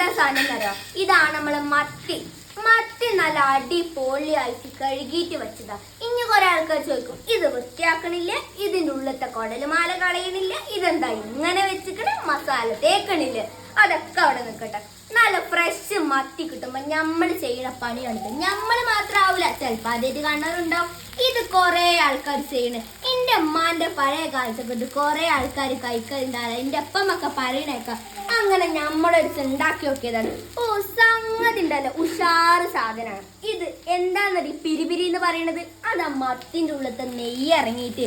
സാധനം തരാം ഇതാണ് നമ്മളെ മത്തി. മത്തി നല്ല അടിപൊളിയായിട്ട് കഴുകിയിട്ട് വെച്ചതാ. ഇനി കുറെ ആൾക്കാർ ചോദിക്കും ഇത് വൃത്തിയാക്കണില്ല? ഇതിന്റെ ഉള്ളത്തെ കുടലുമാല കളയണില്ല? ഇതെന്താ ഇങ്ങനെ വെച്ചിക്കണ? മസാല തേക്കണില്ല? അതൊക്കെ അവിടെ നിൽക്കട്ടെ നല്ല ഫ്രഷ് മത്തി കിട്ടുമ്പോ നമ്മൾ ചെയ്യുന്ന പണിയുണ്ട് നമ്മൾ മാത്രമാവില്ല ചിലപ്പോൾ അതേറ്റ് കാണാറുണ്ടാവും. ഇത് കൊറേ ആൾക്കാർ ചെയ്യണ്. എന്റെ അമ്മാന്റെ പഴയ കാലത്തൊക്കെ ഇത് കൊറേ ആൾക്കാർ കഴിക്കലുണ്ടാവില്ല എന്റെ അപ്പമൊക്കെ പറയണേക്കാം. അങ്ങനെ നമ്മളെടുത്ത് ഉണ്ടാക്കി നോക്കിയതാണ്. ഓ സംഗതി ഉണ്ടല്ലോ ഉഷാറ് സാധനമാണ് ഇത് എന്താന്നറി പിരിപിരി എന്ന് പറയണത്? അത് ആ മത്തിന്റെ ഉള്ളത്തെ നെയ്യ് ഇറങ്ങിയിട്ട്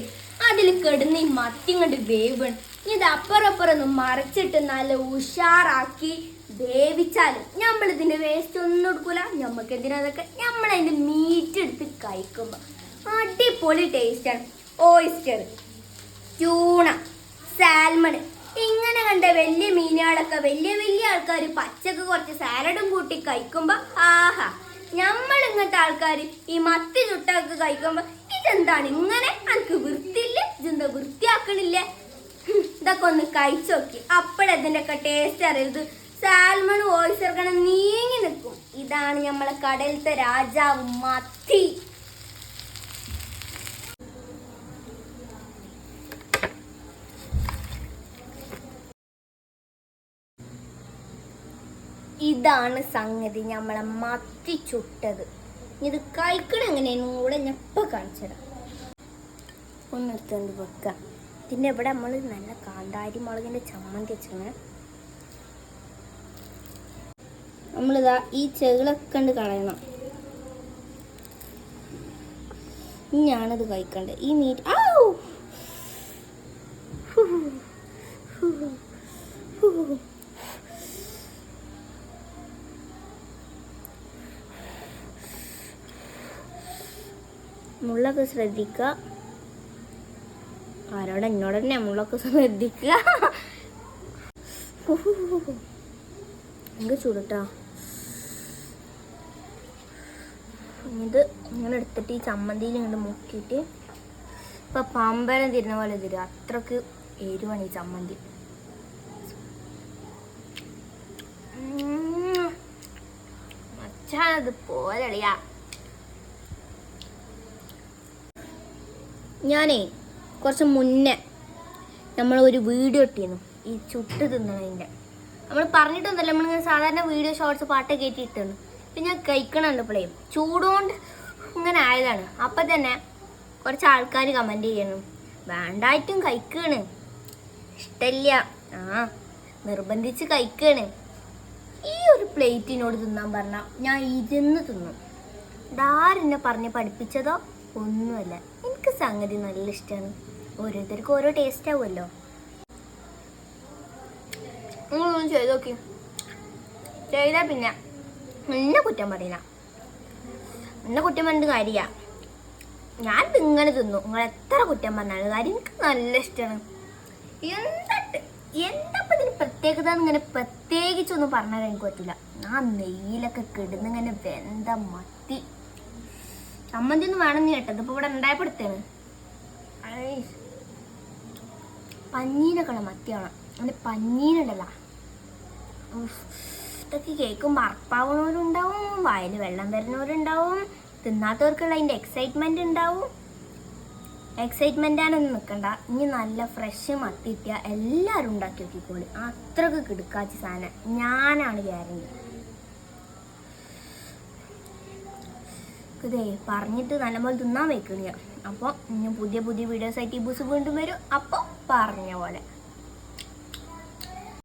അതിൽ കിടന്ന് ഈ മത്തി കൊണ്ട് വേവ് ഇത് അപ്പുറപ്പുറം അപ്പുറം ഒന്ന് മറച്ചിട്ട് നല്ല ഉഷാറാക്കി വേവിച്ചാലും നമ്മൾ ഇതിന്റെ വേസ്റ്റ് ഒന്നും എടുക്കൂല. നമുക്ക് എന്തിനാ അതൊക്കെ നമ്മൾ മീറ്റ് എടുത്ത് കഴിക്കുമ്പോ. അടിപൊളി ടേസ്റ്റാണ് ഓയിസ്റ്റർ ട്യൂണ സാൽമൺ ഇങ്ങനെ കണ്ട വലിയ മീനുകളൊക്കെ വലിയ വലിയ ആൾക്കാർ പച്ചക്ക് കുറച്ച് സാലഡും കൂട്ടി കഴിക്കുമ്പോ ആഹാ നമ്മൾ ഇങ്ങനത്തെ ആൾക്കാർ ഈ മത്തി ചുട്ടൊക്കെ കഴിക്കുമ്പോ ഇതെന്താണ്? ഇങ്ങനെ എനിക്ക് വൃത്തിയില്ല? ഇതെന്താ വൃത്തിയാക്കണില്ല? ഇതൊക്കെ ഒന്ന് കഴിച്ചു നോക്കി. അപ്പോഴതിന്റെ ഒക്കെ ടേസ്റ്റ് അറിയരുത് സാൽമൺ ഓയിസ്റ്റർ ഇറക്കണം നീങ്ങി നിൽക്കും. ഇതാണ് നമ്മളെ കടലത്തെ രാജാവ് മത്തി. ഇതാണ് സംഗതി നമ്മളെ മത്തി ചുട്ടത്. ഇത് കഴിക്കണ എങ്ങനെയെന്നും കൂടെ ഞാൻ ഇപ്പൊ കാണിച്ചുതരാം ഒന്ന് എടുത്തോണ്ട് വെക്ക. പിന്നെ ഇവിടെ നമ്മൾ നല്ല കാന്താരി മുളകിന്റെ ചമ്മന്തി വെച്ചാണ് നമ്മളിതാ ഈ ചെകിളൊക്കെ ഉണ്ട് കളയണം. ഞാനത് കഴിക്കണ്ട്. ഈ മീറ്റ് ആ. മുള്ളൊക്കെ ശ്രദ്ധിക്കുക ആരോട് എന്നോട് തന്നെ മുള്ളൊക്കെ ശ്രദ്ധിക്കുക എനിക്ക് ചൂടട്ടാ. ഇത് ഇങ്ങനെ എടുത്തിട്ട് ഈ ചമ്മന്തിയിൽ ഇങ്ങോട്ട് മുക്കിയിട്ട് ഇപ്പൊ പമ്പരം തിരുന്ന പോലെ തരും അത്രയ്ക്ക് എരിവാണ് ഈ ചമ്മന്തി. മച്ചാനത് പോലളിയാ ഞാനേ കുറച്ച് മുന്നേ നമ്മൾ ഒരു വീഡിയോ ഇട്ടിരുന്നു. ഈ ചുട്ട് തിന്നണതിന്റെ. നമ്മൾ പറഞ്ഞിട്ടൊന്നുമല്ല നമ്മളിങ്ങനെ സാധാരണ വീഡിയോ ഷോർട്സ് പാട്ട് കയറ്റിയിട്ടാണ് പിന്നെ ഞാൻ കഴിക്കണുണ്ട് ഇപ്പോഴേ ചൂടുകൊണ്ട് ഇങ്ങനെ ആയതാണ്. അപ്പം തന്നെ കുറച്ച് ആൾക്കാർ കമന്റ് ചെയ്യണം വേണ്ടായിട്ടും കഴിക്കണ്. ഇഷ്ടമില്ല ആ നിർബന്ധിച്ച് കഴിക്കണ്. ഈ ഒരു പ്ലേറ്റിനോട് തിന്നാൻ പറഞ്ഞാൽ ഞാൻ ഇരുന്ന് തിന്നും. ഇതാരെന്നെ പറഞ്ഞ് പഠിപ്പിച്ചതോ? ഒന്നുമല്ല. എനിക്ക് സംഗതി നല്ല ഇഷ്ടമാണ് ഓരോരുത്തർക്കും ഓരോ ടേസ്റ്റ് ആവുമല്ലോ. നിങ്ങളൊന്ന് ചെയ്ത് നോക്കി. പിന്നെ എന്നെ കുറ്റം പറയില്ല. എന്നെ കുറ്റം പറഞ്ഞിട്ട് കാര്യമില്ല. ഞാൻ ഇങ്ങനെ തിന്നു. നിങ്ങൾ എത്ര കുറ്റം പറഞ്ഞാലും കാര്യം എനിക്ക് നല്ല ഇഷ്ടമാണ് എന്താ എന്താ ഇതിന് പ്രത്യേകത ഇങ്ങനെ പ്രത്യേകിച്ചൊന്നും പറഞ്ഞാൽ എനിക്ക് പറ്റില്ല. ആ നെയ്യിലൊക്കെ കിടന്നിങ്ങനെ വെന്ത മത്തി. ചമ്മന്തി ഒന്നും വേണമെന്ന് കേട്ടത് ഇപ്പൊ ഇവിടെ ഉണ്ടായപ്പെടുത്താണ് പഞ്ഞീനൊക്കെ ഉള്ള മത്തിയാണ് അതിന്റെ പഞ്ഞീനുണ്ടല്ലോ. ഇതൊക്കെ കേൾക്കുമ്പോൾ അർപ്പാവുന്നവരുണ്ടാവും വായിൽ വെള്ളം വരുന്നവരുണ്ടാവും തിന്നാത്തവർക്കുള്ള അതിന്റെ എക്സൈറ്റ്മെന്റ് ഉണ്ടാവും. എക്സൈറ്റ്മെന്റ് ആണെന്ന് നിൽക്കണ്ട ഇനി നല്ല ഫ്രഷ് മത്തി കിട്ടിയാൽ എല്ലാവരും ഉണ്ടാക്കി നോക്കിക്കോളി. അത്രയ്ക്ക് കിടുക്കാച്ച സാധനം. ഞാനാണ് ഗ്യാരണ്ടി ഇതേ പറഞ്ഞിട്ട് നല്ലപോലെ തിന്നാൻ വെക്കണില്ല അപ്പോൾ ഇനി പുതിയ പുതിയ വീഡിയോസ് ആയിട്ട് ഈ ബുസ് വീണ്ടും വരും. അപ്പോൾ പറഞ്ഞ പോലെ.